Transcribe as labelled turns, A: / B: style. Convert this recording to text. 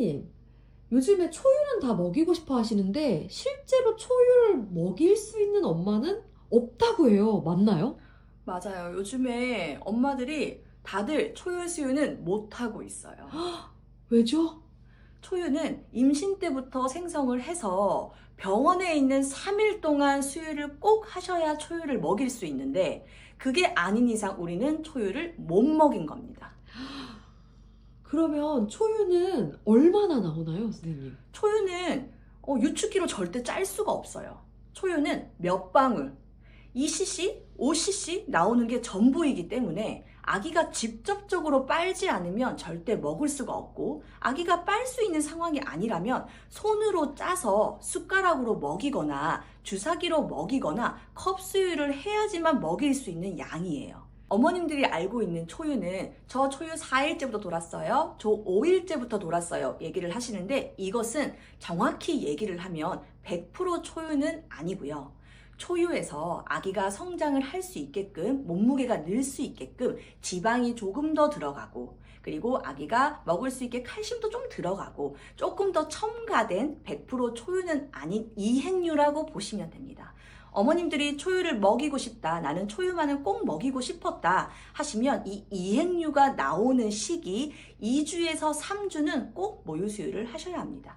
A: 선생님, 요즘에 초유는 다 먹이고 싶어 하시는데 실제로 초유를 먹일 수 있는 엄마는 없다고 해요. 맞나요?
B: 맞아요. 요즘에 엄마들이 다들 초유 수유는 못하고 있어요.
A: 왜죠?
B: 초유는 임신 때부터 생성을 해서 병원에 있는 3일 동안 수유를 꼭 하셔야 초유를 먹일 수 있는데 그게 아닌 이상 우리는 초유를 못 먹인 겁니다.
A: 그러면 초유는 얼마나 나오나요, 선생님?
B: 초유는 어, 유축기로 절대 짤 수가 없어요. 초유는 몇 방울, 2cc, 5cc 나오는 게 전부이기 때문에 아기가 직접적으로 빨지 않으면 절대 먹을 수가 없고 아기가 빨 수 있는 상황이 아니라면 손으로 짜서 숟가락으로 먹이거나 주사기로 먹이거나 컵 수유를 해야지만 먹일 수 있는 양이에요. 어머님들이 알고 있는 초유는 저 초유 4일째부터 돌았어요. 저 5일째부터 돌았어요. 얘기를 하시는데 이것은 정확히 얘기를 하면 100% 초유는 아니고요. 초유에서 아기가 성장을 할 수 있게끔 몸무게가 늘 수 있게끔 지방이 조금 더 들어가고 그리고 아기가 먹을 수 있게 칼슘도 좀 들어가고 조금 더 첨가된 100% 초유는 아닌 이행류라고 보시면 됩니다. 어머님들이 초유를 먹이고 싶다, 나는 초유만은 꼭 먹이고 싶었다 하시면 이 이행류가 나오는 시기 2주에서 3주는 꼭 모유 수유를 하셔야 합니다.